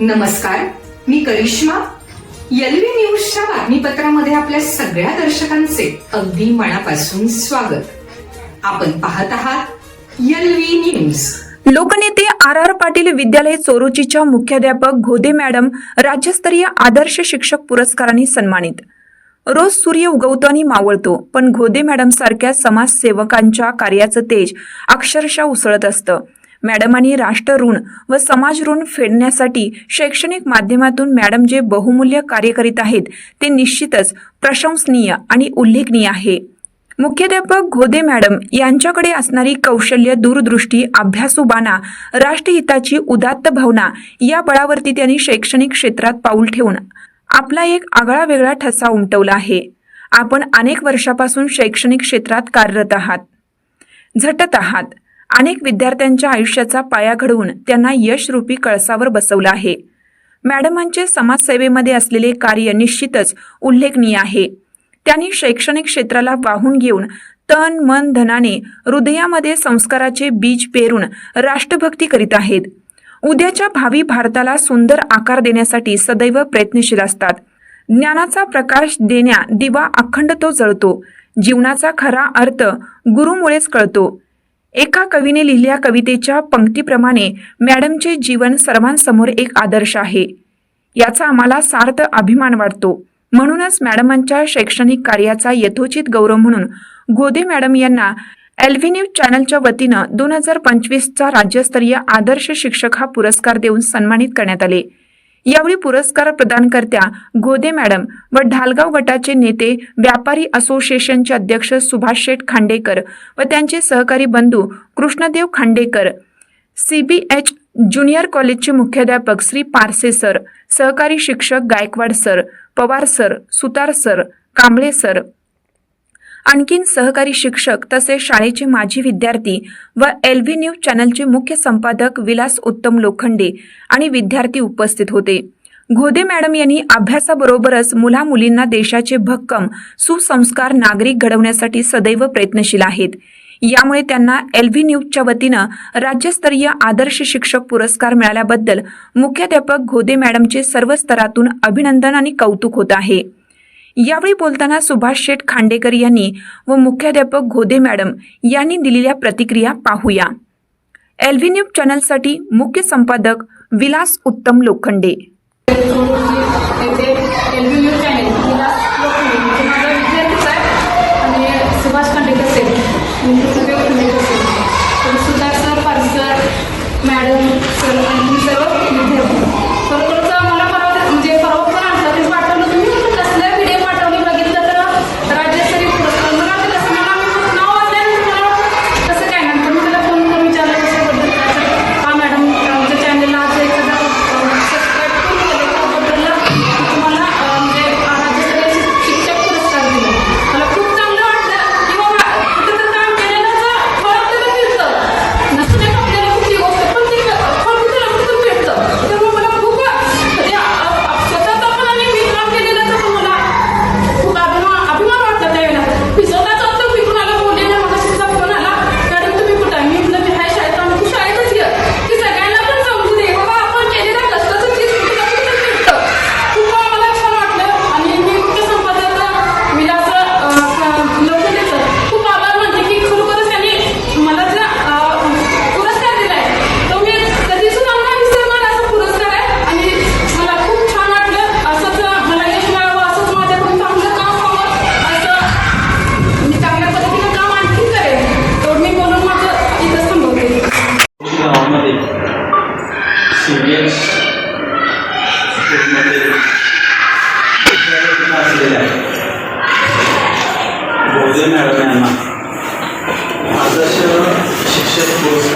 नमस्कार मी करिश्मा. एलव्ही न्यूजच्या बातमीपत्रामध्ये आपल्या सगळ्या दर्शकांचे अगदी मनापासून स्वागत. आपण पाहत आहात एलव्ही न्यूज. लोकनेते आर आर पाटील विद्यालय चोरोचीच्या मुख्याध्यापक घोदे मॅडम राज्यस्तरीय आदर्श शिक्षक पुरस्काराने सन्मानित. रोज सूर्य उगवतो आणि मावळतो पण घोदे मॅडम सारख्या समाजसेवकांच्या कार्याचं तेज अक्षरशः उसळत असतं. मॅडमांनी राष्ट्र ऋण व समाज ऋण फेडण्यासाठी शैक्षणिक माध्यमातून मॅडम जे बहुमूल्य कार्य करीत आहेत ते निश्चितच प्रशंसनीय आणि उल्लेखनीय आहे. मुख्याध्यापक घोदे मॅडम यांच्याकडे असणारी कौशल्य दूरदृष्टी अभ्यासुबाणा राष्ट्रहिताची उदात्त भावना या बळावरती त्यांनी शैक्षणिक क्षेत्रात पाऊल ठेवून आपला एक आगळा वेगळा ठसा उमटवला आहे. आपण अनेक वर्षापासून शैक्षणिक क्षेत्रात कार्यरत आहात. झटत आहात. अनेक विद्यार्थ्यांच्या आयुष्याचा पाया घडवून त्यांना यशरूपी कळसावर बसवलं आहे. मॅडमांचे समाजसेवेमध्ये असलेले कार्य निश्चितच उल्लेखनीय आहे. त्यांनी शैक्षणिक क्षेत्राला वाहून घेऊन तन मन धनाने हृदयामध्ये संस्काराचे बीज पेरून राष्ट्रभक्ती करीत आहेत. उद्याच्या भावी भारताला सुंदर आकार देण्यासाठी सदैव प्रयत्नशील असतात. ज्ञानाचा प्रकाश देण्या दिवा अखंड तो जळतो. जीवनाचा खरा अर्थ गुरुमुळेच कळतो. एका कवीने लिहिलेल्या कवितेच्या पंक्तीप्रमाणे मॅडमचे जीवन सर्वांसमोर एक आदर्श आहे. याचा आम्हाला सार्थ अभिमान वाटतो. म्हणूनच मॅडमांच्या शैक्षणिक कार्याचा यथोचित गौरव म्हणून गोदे मॅडम यांना एल्व्हिन्यू चॅनलच्या वतीनं दोन हजार पंचवीसचा राज्यस्तरीय आदर्श शिक्षक हा पुरस्कार देऊन सन्मानित करण्यात आले. यावेळी पुरस्कार प्रदानकर्त्या गोदे मॅडम व ढालगाव गटाचे नेते व्यापारी असोसिएशनचे अध्यक्ष सुभाष शेठ खांडेकर व त्यांचे सहकारी बंधू Krishnadev Khandekar. C B H junior कॉलेजचे मुख्याध्यापक श्री पारसे सर सहकारी शिक्षक Gaikwad sir Pawar sir Sutar sir Kamble sir आणखीन सहकारी शिक्षक तसेच शाळेचे माजी विद्यार्थी व एल व्ही न्यूज चॅनलचे मुख्य संपादक विलास उत्तम लोखंडे आणि विद्यार्थी उपस्थित होते. घोदे मॅडम यांनी अभ्यासाबरोबरच मुला मुलींना देशाचे भक्कम सुसंस्कार नागरिक घडवण्यासाठी सदैव प्रयत्नशील आहेत. यामुळे त्यांना एल व्ही न्यूजच्या वतीनं राज्यस्तरीय आदर्श शिक्षक पुरस्कार मिळाल्याबद्दल मुख्याध्यापक घोदे मॅडमचे सर्व स्तरातून अभिनंदन आणि कौतुक होत आहे. यावेळी बोलताना सुभाष शेठ खांडेकर यांनी व मुख्याध्यापक घोदे मॅडम यांनी दिलेल्या प्रतिक्रिया पाहूया. एलव्ही न्यूज चॅनलसाठी मुख्य संपादक विलास उत्तम लोखंडे. येथे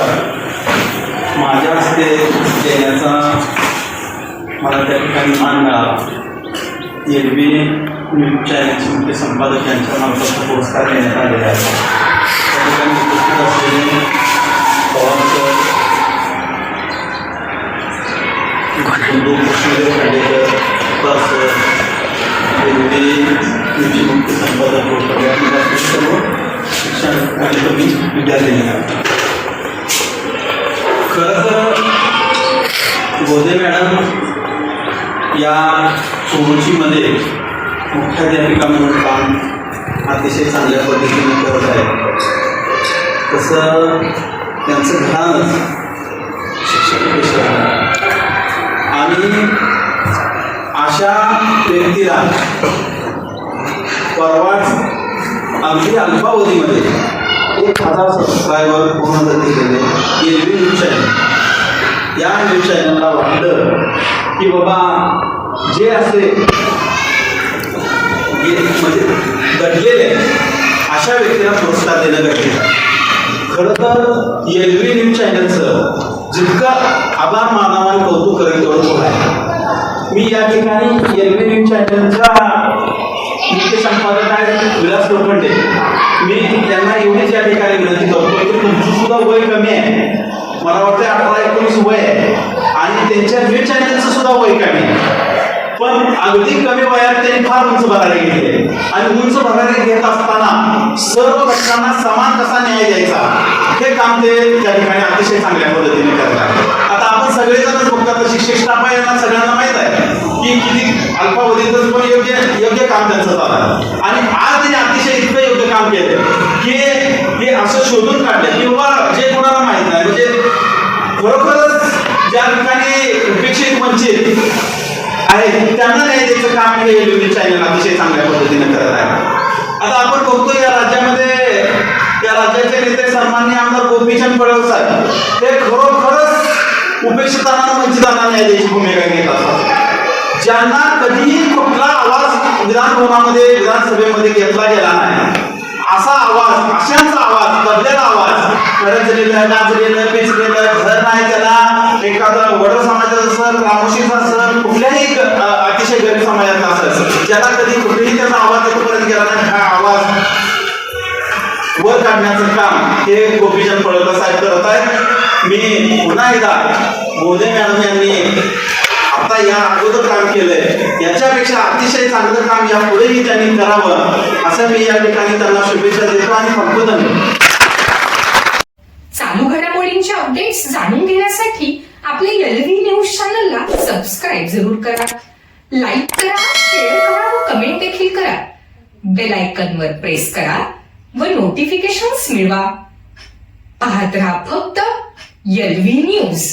पुरस्कार माझ्या हस्ते देण्याचा मला त्या ठिकाणी मान मिळाला. एल बी न्यूज चॅनलचे मुख्य संपादक यांच्या मार्फत पुरस्कार देण्यात आलेला आहे. त्या ठिकाणी उपस्थित असलेले Pawar sir Krishnadev Khandekar Sutar sir B न्यूजचे मुख्य संपादक होते सर्व शिक्षण आणि कमी गोदे मॅडम या चोरोचीमध्ये मुख्याध्यापिका म्हणून काम अतिशय चांगल्या पद्धतीने करत आहे तसं त्यांचं घरानच शिक्षक आहे. आणि अशा व्यक्तीला परवाच अगदी अल्पावधीमध्ये एक हजार सबस्क्रायबर पूर्ण केलेले एल व्ही न्यूज चॅनल या न्यूज मला वाटलं की बाबा जे असे म्हणजे घडलेले अशा व्यक्तीला पुरस्कार देणं गरजेचं खरं तर एल व्ही न्यूज चॅनलचं जितकं आभार मानावं आणि कौतुक करेल तेवढं थोडं आहे. मी या ठिकाणी एल व्ही न्यूज चॅनलचा मुख्य संपादक आहे विलास लोखंडे मी त्यांना एवढीच या ठिकाणी विनंती करतो की तुमचं सुद्धा वय कमी आहे मला वाटतं अठरा एकोणीस वय आहे आणि त्यांच्या न्यूज चॅनलचं सुद्धा वय कमी पण अगदी कमी वयात त्यांनी फार उंच भरारी घेतले आणि उंच भरारी घेत असताना सर्व घटकांना समान कसा न्याय द्यायचा? हे काम ते त्या ठिकाणी अतिशय चांगल्या पद्धतीने करतात आता आपण सगळेजणच बघतात तशी स्टाफ यांना सगळ्यांना माहीत आहे की किती अल्पावधीतच पण योग्य योग्य काम त्यांचं चालू आणि आज त्यांनी अतिशय इतकं योग्य काम केलं की हे असं शोधून काढलं किंवा जे कोणाला माहीत नाही म्हणजे खरोखरच ज्या ठिकाणी उपेक्षित वंचित आहेत त्यांना न्याय द्यायचं काम हे न्यूज चॅनल अतिशय चांगल्या पद्धतीने करत आहे. आता आपण बघतो या राज्यामध्ये या राज्याचे नेते सन्मान्य आमदार गोपीचंद पडळकर साहेब ते खरोखरच उपेक्षितांना वंचितांना न्याय द्यायची भूमिका घेत असतात. ज्यांना कधीही कुठला आवाज विधानभवनामध्ये विधानसभेमध्ये घेतला गेला नाही. असा आवाज अशांचा आवाज दबलेला आवाज. गरजलेलं गाजलेलं पेचलेलं घर नाही त्याला. एखादं वड समाजाचं सर रामोशीचा सर कुठल्याही अतिशय गरीब समाजातला असेल ज्याला कधी कुठेही त्याचा आवाज येतोपर्यंत गेला नाही हा आवाज वर काढण्याचं काम हे गोपीचंद पडळकर साहेब करत आहेत. मी पुन्हा एकदा मोदी मॅडम यांनी आता या अगोदर काम केलंय. याच्यापेक्षा अतिशय चांगलं काम या पुढेही त्यांनी करावं असं मी या ठिकाणी त्यांना शुभेच्छा देतो आणि संबोधन चालू घडामोडींचे अपडेट्स जाणून घेण्यासाठी आपल्या एलव्ही न्यूज चॅनलला सबस्क्राईब जरूर करा. लाईक करा शेअर करा व कमेंट देखील करा. बेल आयकॉन वर प्रेस करा व नोटिफिकेशन्स मिळवा. पाहत राहा फक्त एलव्ही न्यूज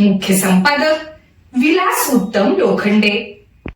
मुख्य संपादक विलास उत्तम लोखंडे.